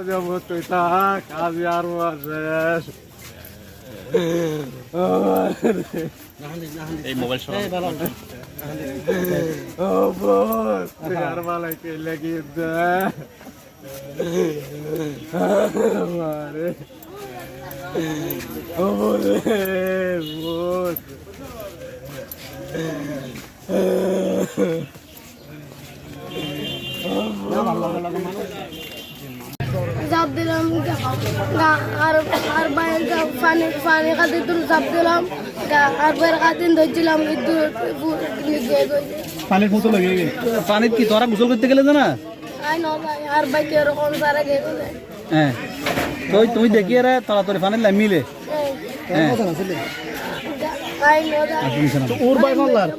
যাব তুই থাক আজ আর শেষ এই মোবাইল আর মালাই লাগিয়ে দে ও বলে বস চাপ দিলাম গা- আর আর বাইরে পানি পানি খাতে তুল চাপ দিলাম আর বাইরে খাতে ধরছিলাম পানির ফুটো লাগে পানির কি তোরা গোসল করতে গেলে না? আর বাইকে এরকম সারা গিয়ে হ্যাঁ। তুই তুমি দেখিয়ে রে তাড়াতাড়ি পানির লাই মিলে। হ্যাঁ। নয় ওর বাই মাল্লার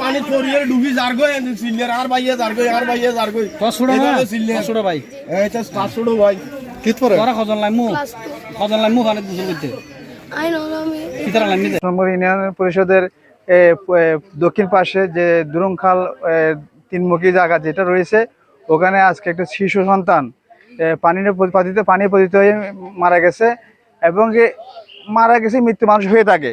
পানি পরিয়ে ডুবি যার গো সিলিয়ার আর বাইয়ে যার গো আর বাইয়ে যার গো পাঁচশো না এটা হলো ভাই। এইটা পাঁচশো ভাই। তোরা খজন লাইমু? খজন লাইমু পানির গোসল করতে আই নয় আমি কিতারা লাইমি দে নম্বর ইউনিয়ন পরিষদের দক্ষিণ পাশে যে দুরংখাল তিনমুখী জায়গা যেটা রয়েছে ওখানে আজকে একটা শিশু সন্তান পানির পাতিতে পানি পতিত হয়ে মারা গেছে। এবং এ মারা গেছে, মৃত্যু মানুষ হয়ে থাকে।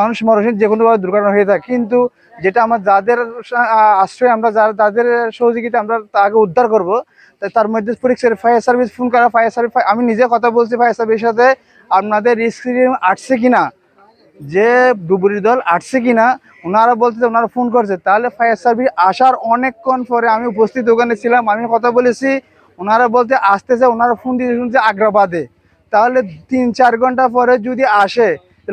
মানুষ মরণশীল যে কোনোভাবে দুর্ঘটনা হয়ে থাকে। কিন্তু যেটা আমরা যাদের আশ্রয়, আমরা যারা তাদের সহযোগিতা আমরা তাকে উদ্ধার করব তার মধ্যে পরীক্ষার ফায়ার সার্ভিস ফোন করা ফায়ার সার্ভিস আমি নিজে কথা বলছি ফায়ার সার্ভিসের সাথে, আপনাদের রিস্ক আসছে কিনা? যে ডুবুরি দল আসছে কিনা? ওনারা বলছে যে ওনারা ফোন করছে। তাহলে ফায়ার সার্ভিস আসার অনেকক্ষণ পরে আমি উপস্থিত ওখানে ছিলাম, আমি কথা বলেছি। ওনারা বলতে আসতেছে, ওনারা ফোন দিয়ে শুনছে আগ্রাবাদে। তাহলে তিন, চার ঘণ্টা পরে যদি আসে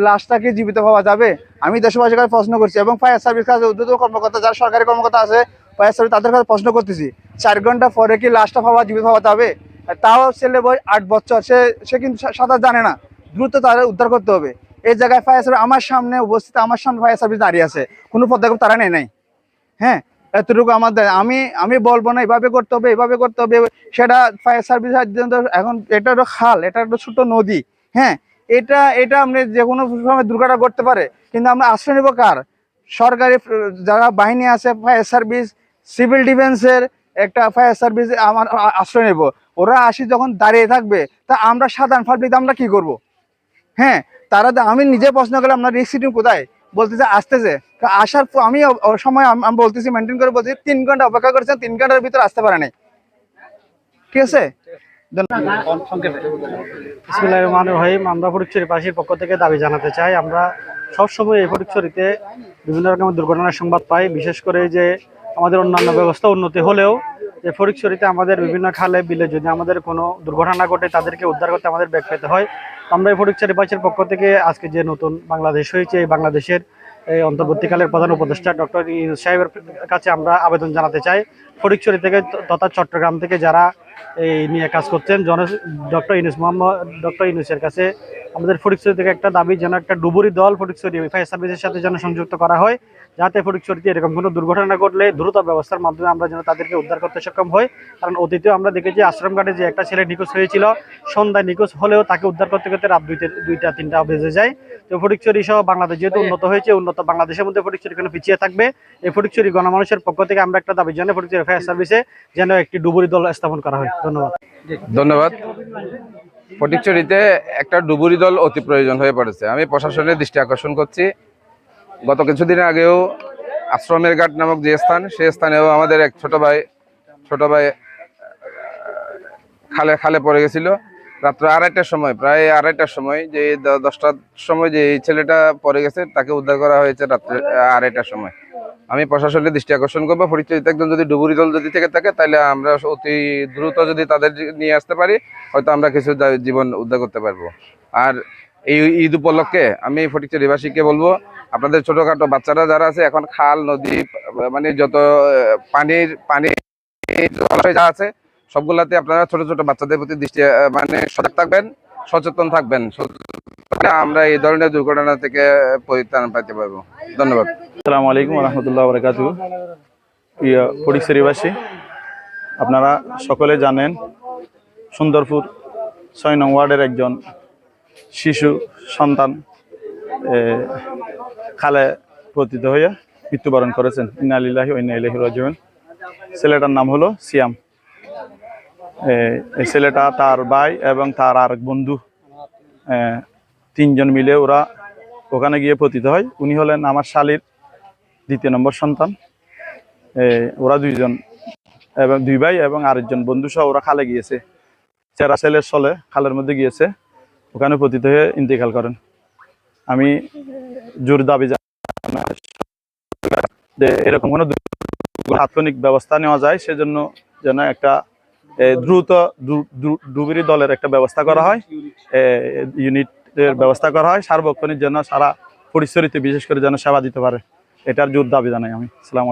লাশটাকে জীবিত পাওয়া যাবে। আমি দেশবাসীর কাছে প্রশ্ন করছি, এবং ফায়ার সার্ভিস কাছে উদ্যোগ কর্মকর্তা, যারা সরকারি কর্মকর্তা আছে ফায়ার সার্ভিস তাদের কাছে প্রশ্ন করতেছি, চার ঘণ্টা পরে কি লাশটা পাওয়া জীবিত পাওয়া যাবে? তাও ছেলে বয়স আট বছর, সে সে কিন্তু সাঁতার জানে না। দ্রুত তারা উদ্ধার করতে হবে। এই জায়গায় ফায়ার সার্ভিস আমার সামনে উপস্থিত আমার সামনে ফায়ার সার্ভিস দাঁড়িয়ে আছে। কোনো পদক্ষেপ তারা নেয় নাই। হ্যাঁ? এতটুকু আমাদের আমি আমি বলব না, এভাবে করতে হবে, এভাবে করতে হবে। সেটা ফায়ার সার্ভিস এখন এটা হলো খাল, এটা একটা ছোট নদী হ্যাঁ? এটা এটা আমরা যে কোনো সময় দুর্ঘটনা করতে পারে, কিন্তু আমরা আশ্রয় নেব কার? সরকারি, যারা বাহিনী আছে, ফায়ার সার্ভিস, সিভিল ডিফেন্সের একটা ফায়ার সার্ভিস আমার আশ্রয় নেব। ওরা আসি যখন দাঁড়িয়ে থাকবে, তা আমরা সাধারণ পাবলিক আমরা কি করব? হ্যাঁ? তারা আমি নিজে প্রশ্ন করলাম, আপনার রিক্সিটিং কোথায়? বলতেছে, আসতেছে। আসার আমি সময় আমি বলতেছি মেনটেন করে বলছি তিন ঘণ্টা অপেক্ষা করেছেন, তিন ঘণ্টার ভিতরে আসতে পারে নাই। ঠিক আছে? আমরা সবসময় এই ফটিকছড়িতে বিভিন্ন রকমের দুর্ঘটনার সংবাদ পাই। বিশেষ করে যে আমাদের অন্যান্য ব্যবস্থা উন্নতি হলেও যে ফটিকছড়িতে আমাদের বিভিন্ন খালে, বিলে যদি আমাদের কোনো দুর্ঘটনা ঘটে, তাদেরকে উদ্ধার করতে আমাদের ব্যাগ পেতে হয়। তো আমরা এই ফটিকছড়ি পাশের পক্ষ থেকে আজকে যে নতুন বাংলাদেশ হয়েছে, এই বাংলাদেশের এই অন্তর্বর্তীকালের প্রধান উপদেষ্টা ডক্টর ইউনূস সাহেবের কাছে আমরা আবেদন জানাতে চাই। ফটিকছড়ি থেকে তথা চট্টগ্রাম থেকে যারা এই নিয়ে কাজ করছেন, জন ডক্টর ইউনুস মোহাম্মদ ডক্টর ইউনুসের কাছে আমাদের ফটিকছড়ি থেকে একটা দাবি যেন একটা ডুবুরি দল ফটিকছড়ি ফায়ার সার্ভিসের সাথে যেন সংযুক্ত করা হয় যাতে ফটিকছড়িতে এরকম কোনো দুর্ঘটনা ঘটলে দ্রুত ব্যবস্থার মাধ্যমে আমরা যেন তাদেরকে উদ্ধার করতে সক্ষম হই। কারণ অতীতেও আমরা দেখেছি আশ্রমঘাটে যে একটা ছেলে নিখোঁজ হয়েছিল সন্ধ্যায় নিখোঁজ হলেও তাকে উদ্ধার করতে করতে রাত দুইটা দুইটা তিনটা বেজে যায়। তো ফটিকছড়ি সহ বাংলাদেশ যেহেতু উন্নত হয়েছে উন্নত বাংলাদেশের মধ্যে ফটিকছড়ি কেন পিছিয়ে থাকবে। এই ফটিকছড়ি গণমানুষের পক্ষ থেকে আমরা একটা দাবি জানাই ফটিকছড়ি ফায়ার সার্ভিসে যেন একটি ডুবুরি দল স্থাপন করা হয়। ধন্যবাদ। ধন্যবাদ। ফটিকছড়িতে একটা ডুবুরি দল অতি প্রয়োজন হয়ে পড়েছে। আমি প্রশাসনের দৃষ্টি আকর্ষণ করছি। গত কিছুদিন আগেও আশ্রমের ঘাট নামক যে স্থান, সেই স্থানেও আমাদের এক ছোট ভাই ছোট ভাই খালে খালে পড়ে গেছিল। রাত্র আড়াইটার সময়, প্রায় আড়াইটার সময়, যে দশটার সময় যে ছেলেটা পড়ে গেছে, তাকে উদ্ধার করা হয়েছে রাত্রে আড়াইটার সময়। আমি প্রশাসনের দৃষ্টি আকর্ষণ করব পরিচয়িত একজন যদি ডুবুরি দল যদি থেকে থাকে তাহলে আমরা অতি দ্রুত যদি তাদের নিয়ে আসতে পারি, হয়তো আমরা কিছু জীবন উদ্ধার করতে পারব। আর এই ঈদ উপলক্ষে আমি ফটিকচারিবাসীকে বলব, আপনাদের ছোটখাটো বাচ্চারা যারা আছে, এখন খাল, নদী মানে যত পানির, পানি যা আছে, সবগুলাতে আপনারা ছোট ছোট বাচ্চাদের প্রতি দৃষ্টি মানে সজাগ থাকবেন, সচেতন থাকবেন আমরা এই ধরনের দুর্ঘটনা থেকে পরিত্রাণ পাইতে পারব। ধন্যবাদ। আসসালামু আলাইকুম রহমতুল্লাহ বরকাত প্রিয় ফটিকশরীবাসী আপনারা সকলে জানেন সুন্দরপুর ছয় নং ওয়ার্ডের একজন শিশু সন্তান খালে পতিত হয়ে মৃত্যুবরণ করেছেন। ইনালিল্লাহি ইলাইহি রাজিউন। ছেলেটার নাম হলো সিয়াম। এই ছেলেটা তার ভাই এবং তার আর বন্ধু তিনজন মিলে ওরা ওখানে গিয়ে পতিত হয়। উনি হলেন আমার শালির দ্বিতীয় নম্বর সন্তান। ওরা দুইজন এবং দুই ভাই এবং আরেকজন বন্ধু সহ ওরা খালে গিয়েছে। চেরা ছেলের সলে খালের মধ্যে গিয়েছে। ওখানে পতিত হয়ে ইন্তেকাল করেন। আমি জোর দাবি এরকম কোনো তাৎক্ষণিক ব্যবস্থা নেওয়া যায় সেজন্য যেন একটা দ্রুত ডুবুরি দলের একটা ব্যবস্থা করা হয়। এ, ইউনিটের ব্যবস্থা করা হয় সার্বক্ষণিক যেন সারা পরিস্থিতিতে বিশেষ করে যেন সেবা দিতে পারে। এটার জোর দাবি জানাই আমি। সালাম